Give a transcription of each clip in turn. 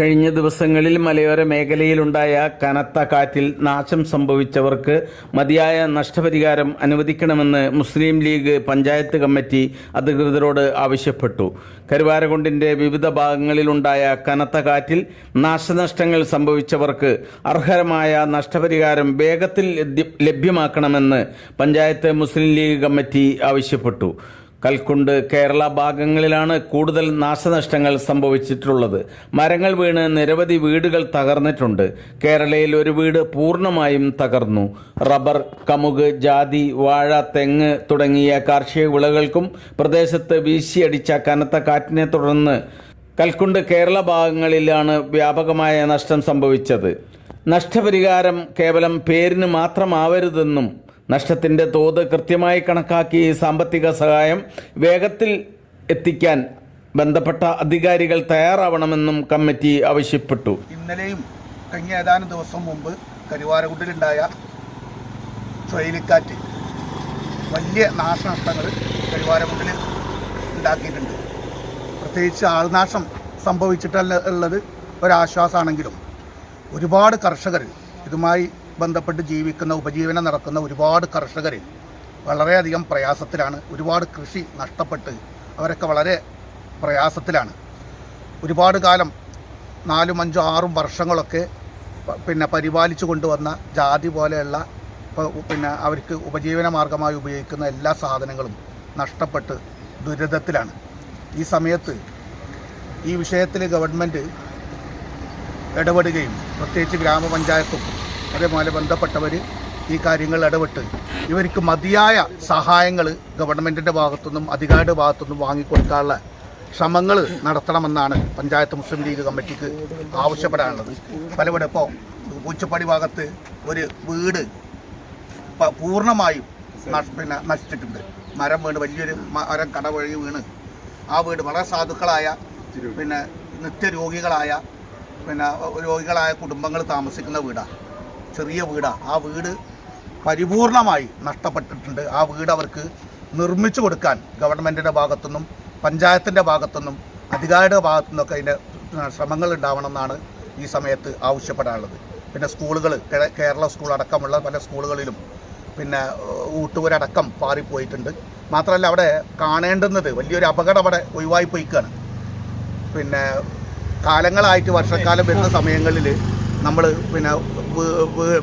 കഴിഞ്ഞ ദിവസങ്ങളിൽ മലയോര മേഖലയിലുണ്ടായ കനത്ത കാറ്റിൽ നാശം സംഭവിച്ചവർക്ക് മതിയായ നഷ്ടപരിഹാരം അനുവദിക്കണമെന്ന് മുസ്ലിം ലീഗ് പഞ്ചായത്ത് കമ്മിറ്റി അധികൃതരോട് ആവശ്യപ്പെട്ടു. കരുവാരകുണ്ടിന്റെ വിവിധ ഭാഗങ്ങളിലുണ്ടായ കനത്ത കാറ്റിൽ നാശനഷ്ടങ്ങൾ സംഭവിച്ചവർക്ക് അർഹമായ നഷ്ടപരിഹാരം വേഗത്തിൽ ലഭ്യ- ലഭ്യമാക്കണമെന്ന് പഞ്ചായത്ത് മുസ്ലിം ലീഗ് കമ്മിറ്റി ആവശ്യപ്പെട്ടു. കൽക്കുണ്ട് കേരള ഭാഗങ്ങളിലാണ് കൂടുതൽ നാശനഷ്ടങ്ങൾ സംഭവിച്ചിട്ടുള്ളത്. മരങ്ങൾ വീണ് നിരവധി വീടുകൾ തകർന്നിട്ടുണ്ട്. കേരളയിൽ ഒരു വീട് പൂർണമായും തകർന്നു. റബ്ബർ കമുക് ജാതി വാഴ തെങ്ങ് തുടങ്ങിയ കാർഷിക വിളകൾക്കും പ്രദേശത്ത് വീശിയടിച്ച കനത്ത കാറ്റിനെ തുടർന്ന് കൽക്കുണ്ട് കേരള ഭാഗങ്ങളിലാണ് വ്യാപകമായ നഷ്ടം സംഭവിച്ചത്. നഷ്ടപരിഹാരം കേവലം പേരിന് മാത്രമാവരുതെന്നും നഷ്ടത്തിന്റെ തോത് കൃത്യമായി കണക്കാക്കി സാമ്പത്തിക സഹായം വേഗത്തിൽ എത്തിക്കാൻ ബന്ധപ്പെട്ട അധികാരികൾ തയ്യാറാവണമെന്നും കമ്മിറ്റി ആവശ്യപ്പെട്ടു. ഇന്നലെയും കഴിഞ്ഞ ഏതാനും ദിവസം മുമ്പ് കരുവാരകുണ്ടിലുണ്ടായ ചുഴലിക്കാറ്റ് വലിയ നാശനഷ്ടങ്ങൾ കരുവാരകുണ്ടിൽ ഉണ്ടാക്കിയിട്ടുണ്ട്. പ്രത്യേകിച്ച് ആൾനാശം സംഭവിച്ചിട്ടുള്ളത് ഒരാശ്വാസമാണെങ്കിലും ഒരുപാട് കർഷകർ ഇതുമായി ബന്ധപ്പെട്ട് ജീവിക്കുന്ന ഉപജീവനം നടക്കുന്ന ഒരുപാട് കർഷകർ വളരെയധികം പ്രയാസത്തിലാണ്. ഒരുപാട് കൃഷി നഷ്ടപ്പെട്ട് അവരൊക്കെ വളരെ പ്രയാസത്തിലാണ്. ഒരുപാട് കാലം നാലും അഞ്ചും ആറും വർഷങ്ങളൊക്കെ പിന്നെ പരിപാലിച്ചു കൊണ്ടുവന്ന ജാതി പോലെയുള്ള പിന്നെ അവർക്ക് ഉപജീവന മാർഗമായി ഉപയോഗിക്കുന്ന എല്ലാ സാധനങ്ങളും നഷ്ടപ്പെട്ട് ദുരിതത്തിലാണ്. ഈ സമയത്ത് ഈ വിഷയത്തിൽ ഗവൺമെന്റ് ഇടപെടുകയും പ്രത്യേകിച്ച് ഗ്രാമപഞ്ചായത്തും അതേപോലെ ബന്ധപ്പെട്ടവർ ഈ കാര്യങ്ങൾ ഇടപെട്ട് ഇവർക്ക് മതിയായ സഹായങ്ങൾ ഗവൺമെന്റിന്റെ ഭാഗത്തുനിന്നും അധികാരിയുടെ ഭാഗത്തുനിന്നും വാങ്ങിക്കൊടുക്കാനുള്ള ശ്രമങ്ങൾ നടത്തണമെന്നാണ് പഞ്ചായത്ത് മുസ്ലിം ലീഗ് കമ്മിറ്റിക്ക് ആവശ്യപ്പെടാനുള്ളത്. പലവിടെ ഇപ്പോൾ പൂച്ചപ്പടി ഭാഗത്ത് ഒരു വീട് പൂർണമായും പിന്നെ നശിച്ചിട്ടുണ്ട്. മരം വീണ് വലിയൊരു മരം കടവഴി വീണ്. ആ വീട് വളരെ സാധുക്കളായ പിന്നെ നിത്യരോഗികളായ പിന്നെ രോഗികളായ കുടുംബങ്ങൾ താമസിക്കുന്ന വീടാണ് ചെറിയ വീടാണ് ആ വീട് പരിപൂർണമായി നഷ്ടപ്പെട്ടിട്ടുണ്ട്. ആ വീട് അവർക്ക് നിർമ്മിച്ചു കൊടുക്കാൻ ഗവൺമെന്റിന്റെ ഭാഗത്തുനിന്നും പഞ്ചായത്തിന്റെ ഭാഗത്തുനിന്നും അധികാരിയുടെ ഭാഗത്തുനിന്നൊക്കെ അതിന്റെ ശ്രമങ്ങൾ ഉണ്ടാവണമെന്നാണ് ഈ സമയത്ത് ആവശ്യപ്പെടാനുള്ളത്. പിന്നെ സ്കൂളുകൾ കേരള സ്കൂൾ അടക്കമുള്ള പല സ്കൂളുകളിലും പിന്നെ ഏഹ്, ഊട്ടുപുരടക്കം പാറിപ്പോയിട്ടുണ്ട്. മാത്രമല്ല അവിടെ കാണേണ്ടുന്നത് വലിയൊരു അപകടം അവിടെ ഒഴിവായി പോയിക്കുകയാണ് പിന്നെ കാലങ്ങളായിട്ട് വർഷക്കാലം വരുന്ന സമയങ്ങളിൽ നമ്മൾ പിന്നെ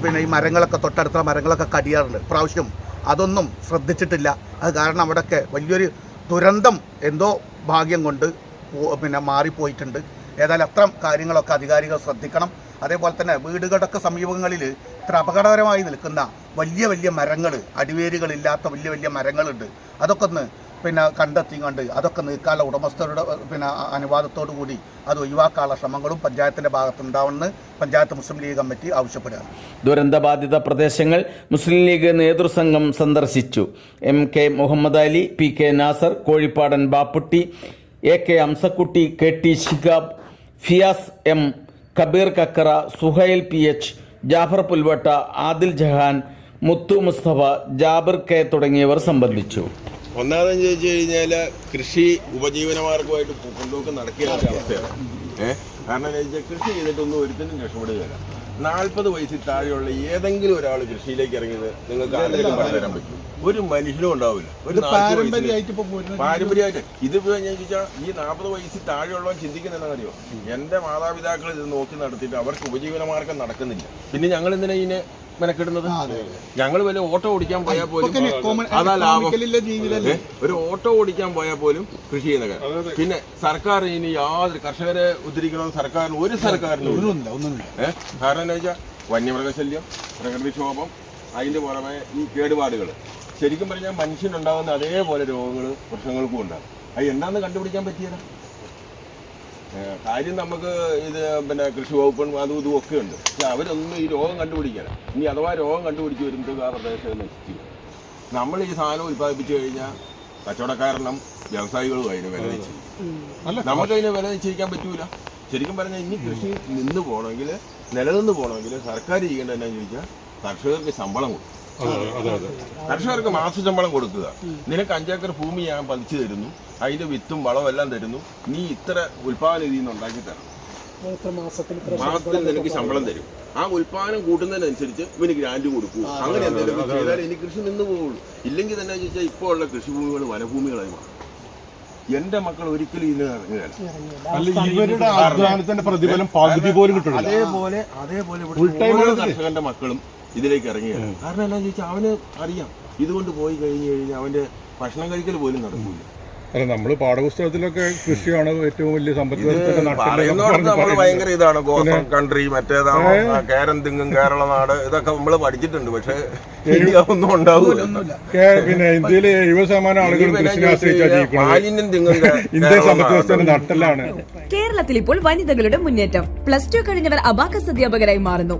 പിന്നെ ഈ മരങ്ങളൊക്കെ തൊട്ടടുത്ത മരങ്ങളൊക്കെ കടിയാറുണ്ട് പ്രാവശ്യം അതൊന്നും ശ്രദ്ധിച്ചിട്ടില്ല. അത് കാരണം അവിടെയൊക്കെ വലിയൊരു ദുരന്തം എന്തോ ഭാഗ്യം കൊണ്ട് പിന്നെ മാറിപ്പോയിട്ടുണ്ട്. ഏതായാലും അത്തരം കാര്യങ്ങളൊക്കെ അധികാരികൾ ശ്രദ്ധിക്കണം. അതേപോലെ തന്നെ വീടുകളുടെ സമീപങ്ങളിൽ ഇത്ര അപകടകരമായി നിൽക്കുന്ന വലിയ വലിയ മരങ്ങൾ അടിവേരുകളില്ലാത്ത വലിയ വലിയ മരങ്ങളുണ്ട്. അതൊക്കെ ഒന്ന് പിന്നെ കണ്ടെത്തി കണ്ട് അതൊക്കെ നീക്കാനുള്ള ഉടമസ്ഥരുടെ പിന്നെ അനുവാദത്തോടു കൂടി അത് ഒഴിവാക്കാനുള്ള ശ്രമങ്ങളും പഞ്ചായത്തിന്റെ ഭാഗത്തുണ്ടാവുമെന്ന് പഞ്ചായത്ത് മുസ്ലിം ലീഗ് കമ്മിറ്റി ആവശ്യപ്പെടുകയാണ്. ദുരന്തബാധിത പ്രദേശങ്ങൾ മുസ്ലിം ലീഗ് നേതൃസംഘം സന്ദർശിച്ചു. M K Muhammad Ali P K Nasar Kozhippadan Bapputty A K Amsakutty K T Shigab Fiyas M Kabeer Kakkara Suhail P H Jafar Pulvatta Adil Jahan Muthu Musthafa Jabir K തുടങ്ങിയവർ സംബന്ധിച്ചു. ഒന്നാമതെന്ന് ചോദിച്ചു കഴിഞ്ഞാൽ കൃഷി ഉപജീവനമാർഗമായിട്ട് കൊണ്ടുപോക്ക് നടക്കില്ലാത്ത അവസ്ഥയാണ്. ഏഹ് കാരണം എന്താ വെച്ചാൽ കൃഷി ചെയ്തിട്ടൊന്നും ഒരുത്തിനും രക്ഷപ്പെടുകയില്ല. നാൽപ്പത് വയസ്സിൽ താഴെയുള്ള ഏതെങ്കിലും ഒരാൾ കൃഷിയിലേക്ക് ഇറങ്ങിയത് നിങ്ങൾക്ക് ആരെങ്കിലും പറഞ്ഞു തരാൻ പറ്റും ഒരു മനുഷ്യനും ഉണ്ടാവില്ല. ഒരു പാരമ്പര്യമായിട്ട് ഇതിപ്പോ ഞാൻ ചോദിച്ചാൽ ഈ നാൽപ്പത് വയസ്സിൽ താഴെയുള്ളവൻ ചിന്തിക്കുന്ന അറിയോ എന്റെ മാതാപിതാക്കൾ ഇത് നോക്കി നടത്തിയിട്ട് അവർക്ക് ഉപജീവനമാർഗം നടക്കുന്നില്ല. പിന്നെ ഞങ്ങൾ എന്തിനാ ഇതിനെ മെനക്കെടുന്നത്? ഞങ്ങൾ വലിയ ഓട്ടോ ഓടിക്കാൻ പോയാൽ പോലും അതാ ലാഭം. ഒരു ഓട്ടോ ഓടിക്കാൻ പോയാൽ പോലും കൃഷി ചെയ്യുന്ന കാര്യം. പിന്നെ സർക്കാർ ഇനി യാതൊരു കർഷകരെ ഉദ്ധരിക്കണമെന്ന് സർക്കാരിന് ഒരു സർക്കാരിനും ഏഹ് കാരണം എന്താ വെച്ചാൽ വന്യമൃഗശല്യം പ്രകൃതിക്ഷോഭം അതിന്റെ പുറമെ ഈ കേടുപാടുകൾ ശരിക്കും പറഞ്ഞാൽ മനുഷ്യനുണ്ടാകുന്ന അതേപോലെ രോഗങ്ങൾ പ്രശ്നങ്ങൾക്കും ഉണ്ടാകും. അത് എന്താണെന്ന് കണ്ടുപിടിക്കാൻ പറ്റിയല്ല ഏഹ് കാര്യം നമുക്ക് ഇത് പിന്നെ കൃഷി വകുപ്പും അതും ഇതും ഒക്കെ ഉണ്ട്. പക്ഷെ അവരൊന്നും ഈ രോഗം കണ്ടുപിടിക്കണം ഇനി അഥവാ രോഗം കണ്ടുപിടിച്ച് വരുമ്പോൾ ആ പ്രദേശം നശിച്ചു നമ്മൾ ഈ സാധനം ഉൽപ്പാദിപ്പിച്ചു കഴിഞ്ഞാൽ കച്ചവടക്കാരനും വ്യവസായികളും അതിന് വില നിശ്ചയിക്കും നമുക്ക് അതിന് വില നിശ്ചയിക്കാൻ പറ്റൂല. ശരിക്കും പറഞ്ഞാൽ ഇനി കൃഷി നിന്ന് പോകണമെങ്കിൽ നിലനിന്ന് പോകണമെങ്കിൽ സർക്കാർ ചെയ്യേണ്ടത് എന്നാന്ന് ചോദിച്ചാൽ കർഷകർക്ക് ശമ്പളം കൊടുക്കും. കർഷകർക്ക് മാസ ശമ്പളം കൊടുക്കുക. നിനക്ക് അഞ്ചേക്കർ ഭൂമി ഞാൻ പതിച്ചു തരുന്നു. അതിന്റെ വിത്തും വളവും എല്ലാം തരുന്നു. നീ ഇത്ര ഉൽപാദന രീതിയിൽ നിന്ന് ഉണ്ടാക്കി തരണം. മാസത്തിൽ നിനക്ക് ശമ്പളം തരും. ആ ഉൽപാദനം കൂട്ടുന്നതിനനുസരിച്ച് ഇവന് ഗ്രാൻഡ് കൊടുക്കൂ അങ്ങനെ എന്തെങ്കിലും ചെയ്താൽ എനിക്ക് കൃഷി നിന്ന് പോവുള്ളൂ. ഇല്ലെങ്കിൽ തന്നെ ചോദിച്ചാൽ ഇപ്പോൾ ഉള്ള കൃഷിഭൂമികൾ വനഭൂമികളായി മാറും. എന്റെ മക്കൾ ഒരിക്കലും ഇതിന് ഇറങ്ങുകയാണ് അല്ല ഇവരുടെ അധ്വാനത്തിന്റെ പ്രതിഫലം പകുതി പോലും കിട്ടില്ല അതേപോലെ അതേപോലെ. കർഷകന്റെ മക്കളും ഇതിലേക്ക് ഇറങ്ങിയാണ് കാരണം എന്താ ചോദിച്ചാൽ അവന് അറിയാം. ഇതുകൊണ്ട് പോയി കഴിഞ്ഞു കഴിഞ്ഞാൽ അവന്റെ ഭക്ഷണം കഴിക്കൽ പോലും നടക്കില്ല അല്ല നമ്മൾ പാഠപുസ്തകത്തിലൊക്കെ കൃഷിയാണ് ഏറ്റവും വലിയ സമ്പത്ത് നമ്മൾ. ഭയങ്കര ഇതാണ്. ഗോസം കൺട്രി മറ്റേതാണ് കേരം തിങ്ങും കേരള നാട് ഇതൊക്കെ നമ്മൾ പഠിച്ചിട്ടുണ്ട്. പക്ഷെ ഒന്നും ഉണ്ടാവില്ല പിന്നെ ഇന്ത്യയിലെ എഴുപത് ശതമാനം ആളുകൾ കൃഷിനെ ആശ്രയിച്ചാണ് ചോദിച്ചാൽ ജീവിക്കുന്നത്. മാലിന്യം തിങ്ങും ഇന്ത്യ സമ്പത്ത് വ്യവസ്ഥയുടെ നട്ടലാണ് കേരളത്തിൽ ഇപ്പോൾ വനിതകളുടെ മുന്നേറ്റം. പ്ലസ് ടു കഴിഞ്ഞവർ അബാക്കസ് അധ്യാപകരായി മാറുന്നു.